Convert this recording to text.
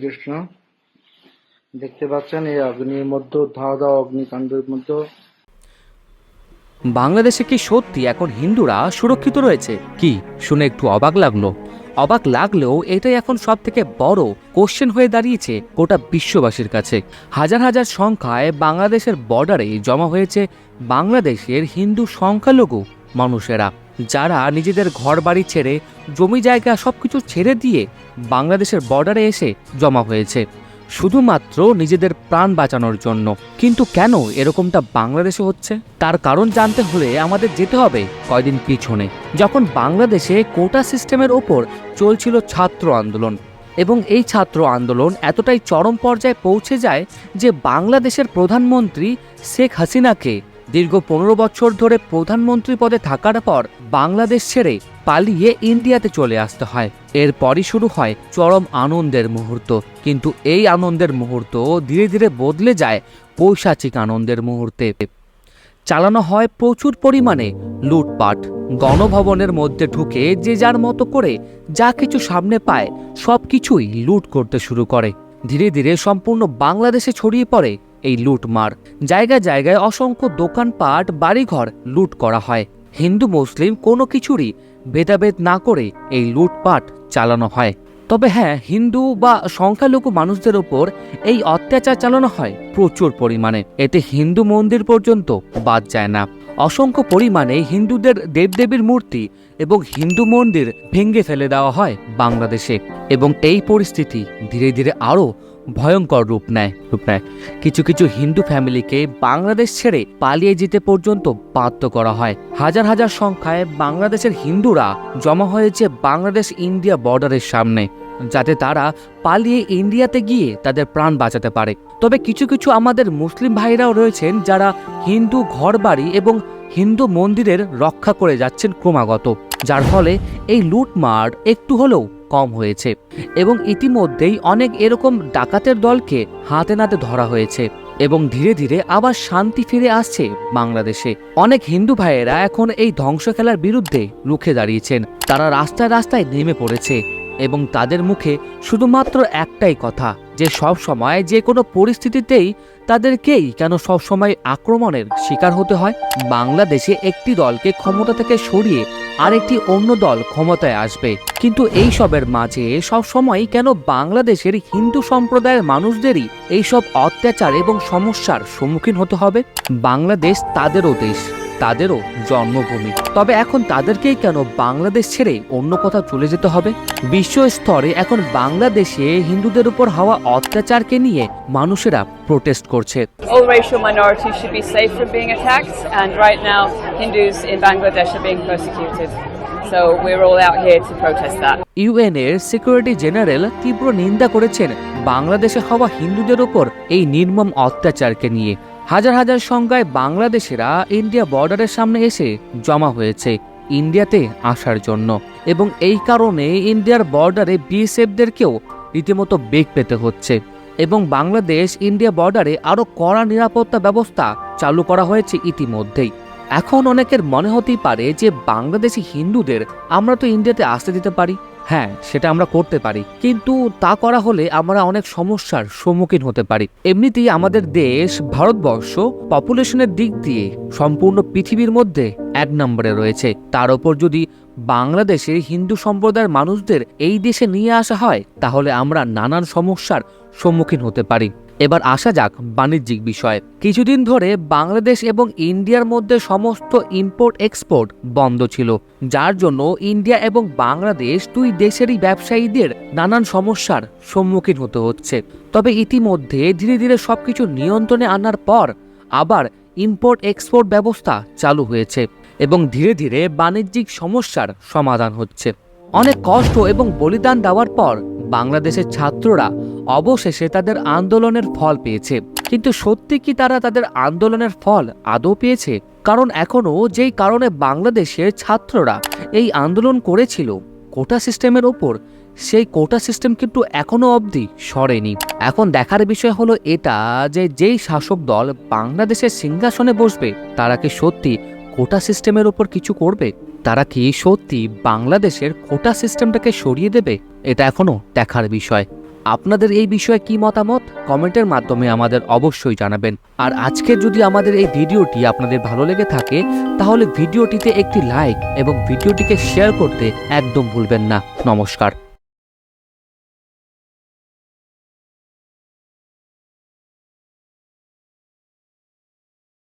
হরে কৃষ্ণ দেখতে পাচ্ছেন এই অগ্নির মধ্যে, ধাওয়া দাওয়া অগ্নিকাণ্ডের মধ্যে। বাংলাদেশে কি সত্যি এখন হিন্দুরা সুরক্ষিত রয়েছে? কি? শুনে একটু অবাক লাগল। অবাক লাগলেও এটাই এখন সব থেকে বড় কোশ্চেন হয়ে দাঁড়িয়েছে গোটা বিশ্ববাসীর কাছে। হাজার হাজার সংখ্যায় বাংলাদেশের বর্ডারে জমা হয়েছে বাংলাদেশের হিন্দু সংখ্যালঘু মানুষেরা। যারা নিজেদের ঘর বাড়ি ছেড়ে জমি জায়গা সব কিছু ছেড়ে দিয়ে বাংলাদেশের বর্ডারে এসে জমা হয়েছে, শুধুমাত্র নিজেদের প্রাণ বাঁচানোর জন্য। কিন্তু কেন এরকমটা বাংলাদেশে হচ্ছে? তার কারণ জানতে হলে আমাদের যেতে হবে কয়দিন পিছনে। যখন বাংলাদেশে কোটা সিস্টেমের ওপর চলছিল ছাত্র আন্দোলন, এবং এই ছাত্র আন্দোলন এতটাই চরম পর্যায়ে পৌঁছে যায় যে বাংলাদেশের প্রধানমন্ত্রী শেখ হাসিনাকে দীর্ঘ পনেরো বছর ধরে প্রধানমন্ত্রী পদে থাকার পর বাংলাদেশ ছেড়ে পালিয়ে ইন্ডিয়াতে চলে আসতে হয়। এরপরই শুরু হয় চরম আনন্দের মুহূর্ত। কিন্তু এই আনন্দের মুহূর্ত ধীরে ধীরে বদলে যায় পৈশাচিক আনন্দের মুহূর্তে। চালানো হয় প্রচুর পরিমাণে লুটপাট। গণভবনের মধ্যে ঢুকে যে যার মতো করে যা কিছু সামনে পায় সব কিছুই লুট করতে শুরু করে। ধীরে ধীরে সম্পূর্ণ বাংলাদেশে ছড়িয়ে পড়ে এই লুটমার। জায়গায় জায়গায় অসংখ্য দোকানপাট বাড়িঘর লুট করা হয়। হিন্দু, মুসলিম কোনো কিছুরই ভেদাভেদ না করে এই লুটপাট চালানো হয়। তবে হ্যাঁ হিন্দু বা সংখ্যালঘু মানুষদের ওপর এই অত্যাচার চালানো হয় প্রচুর পরিমাণে। এতে হিন্দু মন্দির পর্যন্ত বাদ যায় না। অসংখ্য পরিমাণে হিন্দুদের দেবদেবীর মূর্তি এবং হিন্দু মন্দির ভেঙে ফেলে দেওয়া হয় বাংলাদেশে। এবং এই পরিস্থিতি ধীরে ধীরে আরও ভয়ঙ্কর রূপ নেয় রূপ নেয়। কিছু কিছু হিন্দু ফ্যামিলিকে বাংলাদেশ ছেড়ে পালিয়ে যেতে পর্যন্ত বাধ্য করা হয়। হাজার হাজার সংখ্যায় বাংলাদেশের হিন্দুরা জমা হয়েছে বাংলাদেশ ইন্ডিয়া বর্ডারের সামনে, যাতে তারা পালিয়ে ইন্ডিয়াতে গিয়ে তাদের প্রাণ বাঁচাতে পারে। তবে কিছু কিছু আমাদের মুসলিম ভাইরাও রয়েছেন যারা হিন্দু ঘরবাড়ি এবং হিন্দু মন্দিরের রক্ষা করে যাচ্ছেন ক্রমাগত। যার ফলে এই লুটমার একটু হলেও কম হয়েছে এবং ইতিমধ্যেই অনেক এরকম ডাকাতের দলকে হাতে নাতে ধরা হয়েছে এবং ধীরে ধীরে আবার শান্তি ফিরে আসছে বাংলাদেশে। অনেক হিন্দু ভাইয়েরা এখন এই ধ্বংস খেলার বিরুদ্ধে রুখে দাঁড়িয়েছেন। তারা রাস্তায় রাস্তায় নেমে পড়েছে এবং তাদের মুখে শুধুমাত্র একটাই কথা যে সব সময় যে কোনো পরিস্থিতিতেই তাদেরকেই কেন সব সময় আক্রমণের শিকার হতে হয়? বাংলাদেশে একটি দলকে ক্ষমতা থেকে সরিয়ে আরেকটি অন্য দল ক্ষমতায় আসবে। কিন্তু এই সবের মাঝে সব সময় কেন বাংলাদেশের হিন্দু সম্প্রদায়ের মানুষদেরই এইসব অত্যাচার এবং সমস্যার সম্মুখীন হতে হবে? বাংলাদেশ তাদেরও দেশ। তাদেরও জন্মভূমি তবে এখন তাদেরকেই কেন বাংলাদেশ ছেড়ে অন্য কোথাও চলে যেতে হবে বিশ্ব স্তরে এখন বাংলাদেশে হিন্দুদের উপর হওয়া অত্যাচারকে নিয়ে মানুষেরা প্রোটেস্ট করছে All racial minorities should be safe from being attacked, and right now, Hindus in Bangladesh are being persecuted. So we're all out here to protest that. ইউএনের সিকিউরিটি জেনারেল তীব্র নিন্দা করেছেন বাংলাদেশে হওয়া হিন্দুদের ওপর এই নির্মম অত্যাচারকে নিয়ে হাজার হাজার সংখ্যায় বাংলাদেশিরা ইন্ডিয়া বর্ডারের সামনে এসে জমা হয়েছে ইন্ডিয়াতে আসার জন্য। এবং এই কারণে ইন্ডিয়ার বর্ডারে বিএসএফদেরকেও রীতিমতো বেগ পেতে হচ্ছে। এবং বাংলাদেশ ইন্ডিয়া বর্ডারে আরও কড়া নিরাপত্তা ব্যবস্থা চালু করা হয়েছে ইতিমধ্যেই। এখন অনেকের মনে হতেই পারে যে বাংলাদেশি হিন্দুদের আমরা তো ইন্ডিয়াতে আসতে দিতে পারি। হ্যাঁ সেটা আমরা করতে পারি। কিন্তু তা করা হলে আমরা অনেক সমস্যার সম্মুখীন হতে পারি। এমনিতেই আমাদের দেশ, ভারতবর্ষ পপুলেশনের দিক দিয়ে সম্পূর্ণ পৃথিবীর মধ্যে এক নম্বরে রয়েছে। তার ওপর যদি বাংলাদেশের হিন্দু সম্প্রদায়ের মানুষদের এই দেশে নিয়ে আসা হয়, তাহলে আমরা নানান সমস্যার সম্মুখীন হতে পারি। এবার আসা যাক বাণিজ্যিক বিষয়ে। কিছুদিন ধরে বাংলাদেশ এবং ইন্ডিয়ার মধ্যে সমস্ত ইম্পোর্ট এক্সপোর্ট বন্ধ ছিল, যার জন্য ইন্ডিয়া এবং বাংলাদেশ দুই দেশেরই ব্যবসায়ীদের নানান সমস্যার সম্মুখীন হতে হচ্ছে। তবে ইতিমধ্যে ধীরে ধীরে সবকিছু নিয়ন্ত্রণে আনার পর আবার ইম্পোর্ট এক্সপোর্ট ব্যবস্থা চালু হয়েছে। এবং ধীরে ধীরে বাণিজ্যিক সমস্যার সমাধান হচ্ছে। অনেক কষ্ট এবং বলিদান দেওয়ার পর বাংলাদেশের ছাত্ররা অবশেষে তাদের আন্দোলনের ফল পেয়েছে। কিন্তু সত্যি কি তারা তাদের আন্দোলনের ফল আদৌ পেয়েছে? কারণ এখনও যেই কারণে বাংলাদেশের ছাত্ররা এই আন্দোলন করেছিল, কোটা সিস্টেমের ওপর, সেই কোটা সিস্টেম কিন্তু এখনও অবধি সরেনি। এখন দেখার বিষয় হলো এটা যে যেই শাসক দল বাংলাদেশের সিংহাসনে বসবে, তারা কি সত্যি কোটা সিস্টেমের ওপর কিছু করবে? তারা কি সত্যি বাংলাদেশের কোটা সিস্টেমটাকে সরিয়ে দেবে? এটা এখনও দেখার বিষয়। আপনাদের এই বিষয়ে কি মতামত? কমেন্টের মাধ্যমে আমাদের অবশ্যই জানাবেন। আর আজকে যদি আমাদের এই ভিডিওটি আপনাদের ভালো লেগে থাকে, তাহলে ভিডিওটিতে একটি লাইক এবং ভিডিওটিকে শেয়ার করতে একদম ভুলবেন না। নমস্কার।